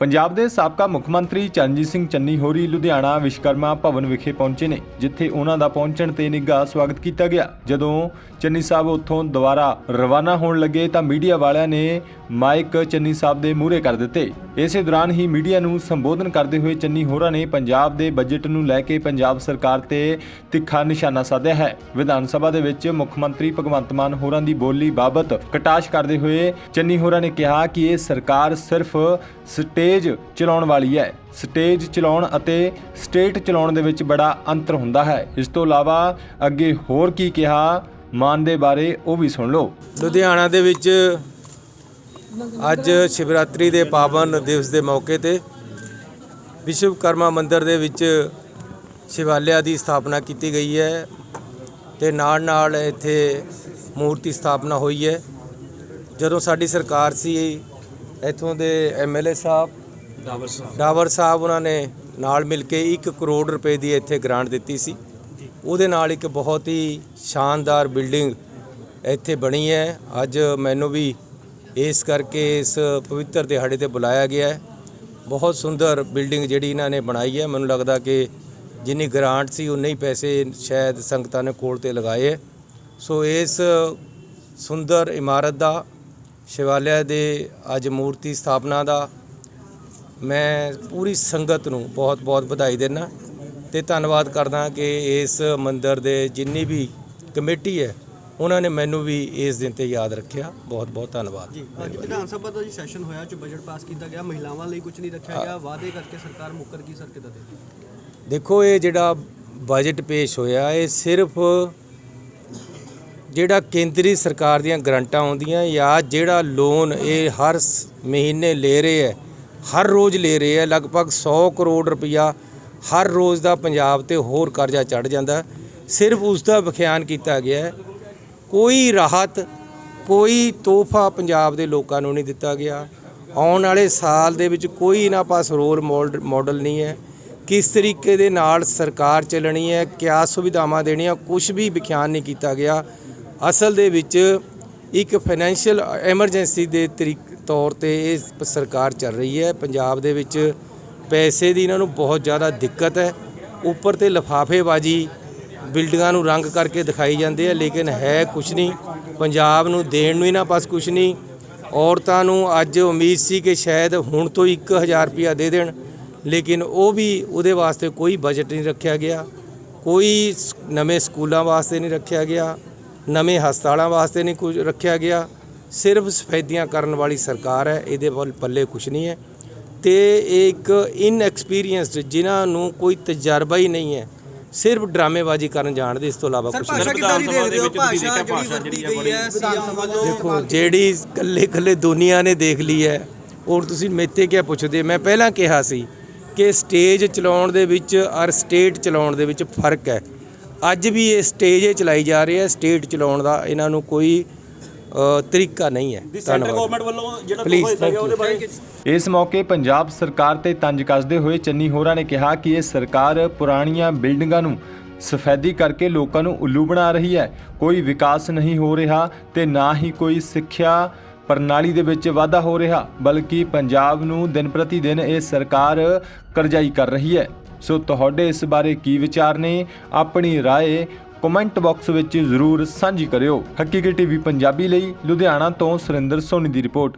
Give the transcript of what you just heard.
ਪੰਜਾਬ ਦੇ ਸਾਬਕਾ ਮੁੱਖ ਮੰਤਰੀ ਚਰਨਜੀਤ ਸਿੰਘ ਚੰਨੀ ਹੋਰੀ ਲੁਧਿਆਣਾ ਵਿਸ਼ਕਰਮਾ ਭਵਨ ਵਿਖੇ ਪਹੁੰਚੇ ਨੇ, ਜਿੱਥੇ ਉਹਨਾਂ ਦਾ ਪਹੁੰਚਣ ਤੇ ਨਿੱਘਾ ਸਵਾਗਤ ਕੀਤਾ ਗਿਆ। ਜਦੋਂ ਚੰਨੀ ਸਾਹਿਬ ਉੱਥੋਂ ਦੁਬਾਰਾ ਰਵਾਨਾ ਹੋਣ ਲੱਗੇ ਤਾਂ ਮੀਡੀਆ ਵਾਲਿਆਂ ਨੇ ਮਾਈਕ ਚੰਨੀ ਸਾਹਿਬ ਦੇ ਮੂਹਰੇ ਕਰ ਦਿੱਤੇ। ਇਸੇ ਦੌਰਾਨ ਹੀ ਮੀਡੀਆ ਨੂੰ ਸੰਬੋਧਨ ਕਰਦੇ ਹੋਏ ਚੰਨੀ ਹੋਰਾਂ ਨੇ ਪੰਜਾਬ ਦੇ ਬਜਟ ਨੂੰ ਲੈ ਕੇ ਪੰਜਾਬ ਸਰਕਾਰ ਤੇ ਤਿੱਖਾ ਨਿਸ਼ਾਨਾ ਸਾਧਿਆ ਹੈ। ਵਿਧਾਨ ਸਭਾ ਦੇ ਵਿੱਚ ਮੁੱਖ ਮੰਤਰੀ ਭਗਵੰਤ ਮਾਨ ਹੋਰਾਂ ਦੀ ਬੋਲੀ ਬਾਬਤ ਕਟਾਸ਼ ਕਰਦੇ ਹੋਏ ਚੰਨੀ ਹੋਰਾਂ ਨੇ ਕਿਹਾ ਕਿ ਇਹ ਸਰਕਾਰ ਸਿਰਫ ਸਟੇਜ ਚਲਾਉਣ ਵਾਲੀ ਹੈ। ਸਟੇਜ ਚਲਾਉਣ ਅਤੇ ਸਟੇਟ ਚਲਾਉਣ ਦੇ ਵਿੱਚ ਬੜਾ ਅੰਤਰ ਹੁੰਦਾ ਹੈ। ਇਸ ਤੋਂ ਇਲਾਵਾ ਅੱਗੇ ਹੋਰ ਕੀ ਕਿਹਾ, ਮਾਨ ਦੇ ਬਾਰੇ ਉਹ ਵੀ ਸੁਣ ਲਓ। ਲੁਧਿਆਣਾ ਦੇ ਵਿੱਚ ਅੱਜ ਸ਼ਿਵਰਾਤਰੀ ਦੇ ਪਾਵਨ ਦਿਵਸ ਦੇ ਮੌਕੇ ਤੇ ਵਿਸ਼ਵਕਰਮਾ ਮੰਦਿਰ ਦੇ ਵਿੱਚ ਸ਼ਿਵਾਲਿਆ ਦੀ ਸਥਾਪਨਾ ਕੀਤੀ ਗਈ ਹੈ ਤੇ ਨਾਲ ਨਾਲ ਇੱਥੇ ਮੂਰਤੀ ਸਥਾਪਨਾ ਹੋਈ ਹੈ। ਜਦੋਂ ਸਾਡੀ ਸਰਕਾਰ ਸੀ ਇੱਥੋਂ ਦੇ ਐਮਐਲਏ ਸਾਹਿਬ ਡਾਵਰ ਸਾਹਿਬ। ਡਾਵਰ ਸਾਹਿਬ ਉਹਨਾਂ ਨੇ ਨਾਲ ਮਿਲ ਕੇ 1 ਕਰੋੜ ਰੁਪਏ ਦੀ ਇੱਥੇ ਗ੍ਰਾਂਟ ਦਿੱਤੀ ਸੀ। ਉਹਦੇ ਨਾਲ ਇੱਕ ਬਹੁਤ ਹੀ ਸ਼ਾਨਦਾਰ ਬਿਲਡਿੰਗ ਇੱਥੇ ਬਣੀ ਹੈ। ਅੱਜ ਮੈਨੂੰ ਵੀ ਇਸ ਕਰਕੇ ਇਸ ਪਵਿੱਤਰ ਦਿਹਾੜੇ ਤੇ ਬੁਲਾਇਆ ਗਿਆ ਹੈ। ਬਹੁਤ ਸੁੰਦਰ ਬਿਲਡਿੰਗ ਜਿਹੜੀ ਇਹਨਾਂ ਨੇ ਬਣਾਈ ਹੈ। ਮੈਨੂੰ ਲੱਗਦਾ ਕਿ ਜਿੰਨੀ ਗ੍ਰਾਂਟ ਸੀ, ਉਨੇ ਹੀ ਪੈਸੇ ਸ਼ਾਇਦ ਸੰਗਤਾਂ ਨੇ ਕੋਲ ਤੇ ਲਗਾਏ ਹੈ। ਸੋ ਇਸ ਸੁੰਦਰ ਇਮਾਰਤ ਦਾ, ਸ਼ਿਵਾਲਿਆ ਦੇ ਅੱਜ ਮੂਰਤੀ ਸਥਾਪਨਾ ਦਾ ਮੈਂ ਪੂਰੀ ਸੰਗਤ ਨੂੰ ਬਹੁਤ-ਬਹੁਤ ਵਧਾਈ ਦਿੰਦਾ। ਤੇ ਧੰਨਵਾਦ ਕਰਦਾ ਕਿ ਇਸ ਮੰਦਿਰ ਦੇ ਜਿੰਨੀ ਵੀ ਕਮੇਟੀ ਹੈ ਉਹਨਾਂ ਨੇ ਮੈਨੂੰ ਵੀ ਇਸ ਦਿਨ ਤੇ ਯਾਦ ਰੱਖਿਆ। ਬਹੁਤ-ਬਹੁਤ ਧੰਨਵਾਦ। ਜੀ ਅੱਜ ਵਿਧਾਨ ਸਭਾ ਦਾ ਜੀ ਸੈਸ਼ਨ ਹੋਇਆ ਚ ਬਜਟ ਪਾਸ ਕੀਤਾ ਗਿਆ। ਮਹਿਲਾਵਾਂ ਲਈ ਕੁਝ ਨਹੀਂ ਰੱਖਿਆ ਗਿਆ। ਵਾਅਦੇ ਕਰਕੇ ਸਰਕਾਰ ਮੁੱਕਰ ਗਈ ਸਰ ਕਿਦਾਂ ਦੇ ਦੇਖੋ ਇਹ ਜਿਹੜਾ ਬਜਟ ਪੇਸ਼ ਹੋਇਆ ਇਹ ਸਿਰਫ ਜਿਹੜਾ ਕੇਂਦਰੀ ਸਰਕਾਰ ਦੀਆਂ ਗਰੰਟਾਂ ਆਉਂਦੀਆਂ ਜਾਂ ਜਿਹੜਾ ਲੋਨ ਇਹ ਹਰ ਮਹੀਨੇ ਲੈ ਰਹੇ ਹੈ ਹਰ ਰੋਜ਼ ਲੈ ਰਹੇ ਹੈ ਲਗਭਗ 100 ਕਰੋੜ ਰੁਪਇਆ ਹਰ ਰੋਜ਼ ਦਾ ਪੰਜਾਬ ਤੇ ਹੋਰ ਕਰਜ਼ਾ ਚੜ ਜਾਂਦਾ। ਸਿਰਫ ਉਸ ਦਾ ਵਿਖਿਆਨ ਕੀਤਾ ਗਿਆ ਹੈ ਕੋਈ ਰਾਹਤ, ਕੋਈ ਤੋਹਫਾ ਪੰਜਾਬ ਦੇ ਲੋਕਾਂ ਨੂੰ ਨਹੀਂ ਦਿੱਤਾ ਗਿਆ। ਆਉਣ ਵਾਲੇ ਸਾਲ ਦੇ ਵਿੱਚ ਕੋਈ ਇਹਨਾਂ ਪਾਸ ਰੋਲ ਮੋਡ- ਮਾਡਲ ਨਹੀਂ ਹੈ। ਕਿਸ ਤਰੀਕੇ ਦੇ ਨਾਲ ਸਰਕਾਰ ਚੱਲਣੀ ਹੈ, ਕਿਆ ਸੁਵਿਧਾਵਾਂ ਦੇਣੀਆਂ ਕੁਝ ਵੀ ਵਿਖਿਆਨ ਨਹੀਂ ਕੀਤਾ ਗਿਆ। ਅਸਲ ਦੇ ਵਿੱਚ ਇੱਕ ਫਾਈਨੈਂਸ਼ੀਅਲ ਐਮਰਜੈਂਸੀ ਦੇ ਤਰੀਕ, ਤੌਰ ਤੇ ਇਹ ਸਰਕਾਰ ਚੱਲ ਰਹੀ ਹੈ। ਪੰਜਾਬ ਦੇ ਵਿੱਚ ਪੈਸੇ ਦੀ ਇਹਨਾਂ ਨੂੰ ਬਹੁਤ ਜ਼ਿਆਦਾ ਦਿੱਕਤ ਹੈ। ਉੱਪਰ ਤੇ ਲਫਾਫੇਬਾਜੀ ਬਿਲਡਿੰਗਾਂ ਨੂੰ ਰੰਗ ਕਰਕੇ ਦਿਖਾਈ ਜਾਂਦੇ ਆ, ਲੇਕਿਨ ਹੈ ਕੁਛ ਨਹੀਂ। ਪੰਜਾਬ ਨੂੰ ਦੇਣ ਨੂੰ ਇਹਨਾਂ ਪਾਸ ਕੁਛ ਨਹੀਂ। ਔਰਤਾਂ ਨੂੰ ਅੱਜ ਉਮੀਦ ਸੀ ਕਿ ਸ਼ਾਇਦ ਹੁਣ ਤੋਂ 1000 ਰੁਪਇਆ ਦੇ ਦੇਣ, ਲੇਕਿਨ ਉਹ ਵੀ ਉਹਦੇ ਵਾਸਤੇ ਕੋਈ ਬਜਟ ਨਹੀਂ ਰੱਖਿਆ ਗਿਆ। ਕੋਈ ਨਵੇਂ ਸਕੂਲਾਂ ਵਾਸਤੇ ਨਹੀਂ ਰੱਖਿਆ ਗਿਆ, ਨਵੇਂ ਹਸਪਤਾਲਾਂ ਵਾਸਤੇ ਨਹੀਂ ਕੁਝ ਰੱਖਿਆ ਗਿਆ। ਸਿਰਫ ਸਫੈਦੀਆਂ ਕਰਨ ਵਾਲੀ ਸਰਕਾਰ ਹੈ, ਇਹਦੇ ਵੱਲ ਪੱਲੇ ਕੁਝ ਨਹੀਂ ਹੈ। ਤੇ ਇਹ ਇੱਕ ਇਨਐਕਸਪੀਰੀਅੰਸਡ ਜਿਨ੍ਹਾਂ ਨੂੰ ਕੋਈ ਤਜਰਬਾ ਹੀ ਨਹੀਂ ਹੈ। ਸਿਰਫ ਡਰਾਮੇਬਾਜ਼ੀ ਕਰਨ ਜਾਣਦੇ ਇਸ ਤੋਂ ਇਲਾਵਾ ਕੁਝ ਨਹੀਂ। ਭਾਸ਼ਾ ਕਿਦਾਂ ਦੀ ਦੇਖਦੇ ਹੋ? ਭਾਸ਼ਾ ਜਿਹੜੀ ਵਰਤੀ ਗਈ ਹੈ ਸੀਐਮ ਵੱਲੋਂ ਦੇਖੋ ਜਿਹੜੀ ਕੱਲੇ ਕੱਲੇ ਦੁਨੀਆ ਨੇ ਦੇਖ ਲਈ ਹੈ ਔਰ ਤੁਸੀਂ ਮੇਤੇ ਕਿਆ ਪੁੱਛਦੇ? ਮੈਂ ਪਹਿਲਾਂ ਕਿਹਾ ਸੀ ਕਿ ਸਟੇਜ ਚਲਾਉਣ ਦੇ ਵਿੱਚ ਔਰ ਸਟੇਟ ਚਲਾਉਣ ਦੇ ਵਿੱਚ ਫ਼ਰਕ ਹੈ। ਅੱਜ ਵੀ ਇਹ ਸਟੇਜ ਹੀ ਚਲਾਈ ਜਾ ਰਹੀ ਹੈ ਸਟੇਟ ਚਲਾਉਣ ਦਾ ਇਹਨਾਂ ਨੂੰ ਕੋਈ ਤਰੀਕਾ ਨਹੀਂ ਹੈ। ਸੈਂਟਰ ਗਵਰਨਮੈਂਟ ਵੱਲੋਂ ਜਿਹੜਾ Please, ਦੋਹਾ ਉਹਦੇ ਬਾਰੇ? ਇਸ ਮੌਕੇ ਪੰਜਾਬ ਸਰਕਾਰ ਤੇ ਤੰਜ ਕੱਸਦੇ ਹੋਏ ਚੰਨੀ ਹੋਰਾਂ ਨੇ ਕਿਹਾ ਕਿ ਇਹ ਸਰਕਾਰ ਪੁਰਾਣੀਆਂ ਬਿਲਡਿੰਗਾਂ ਨੂੰ ਸਫੈਦੀ ਕਰਕੇ ਲੋਕਾਂ ਨੂੰ ਉੱਲੂ ਬਣਾ ਰਹੀ ਹੈ। ਕੋਈ ਵਿਕਾਸ ਨਹੀਂ ਹੋ ਰਿਹਾ ਤੇ ਨਾ ਹੀ ਕੋਈ ਸਿੱਖਿਆ ਪ੍ਰਣਾਲੀ ਦੇ ਵਿੱਚ ਵਾਧਾ ਹੋ ਰਿਹਾ ਬਲਕਿ ਪੰਜਾਬ ਨੂੰ ਦਿਨ ਪ੍ਰਤੀ ਦਿਨ ਇਹ ਸਰਕਾਰ ਕਰਜ਼ਾਈ ਕਰ ਰਹੀ ਹੈ। ਸੋ ਤੁਹਾਡੇ ਇਸ ਬਾਰੇ ਕੀ ਵਿਚਾਰ ਨੇ? ਆਪਣੀ ਰਾਏ ਕਮੈਂਟ ਬਾਕਸ ਵਿੱਚ ਜ਼ਰੂਰ ਸਾਂਝੀ ਕਰਿਓ। ਹਕੀਕੀ ਟੀਵੀ ਪੰਜਾਬੀ ਲਈ ਲੁਧਿਆਣਾ ਤੋਂ ਸੁਰਿੰਦਰ ਸੋਨੀ ਦੀ ਰਿਪੋਰਟ।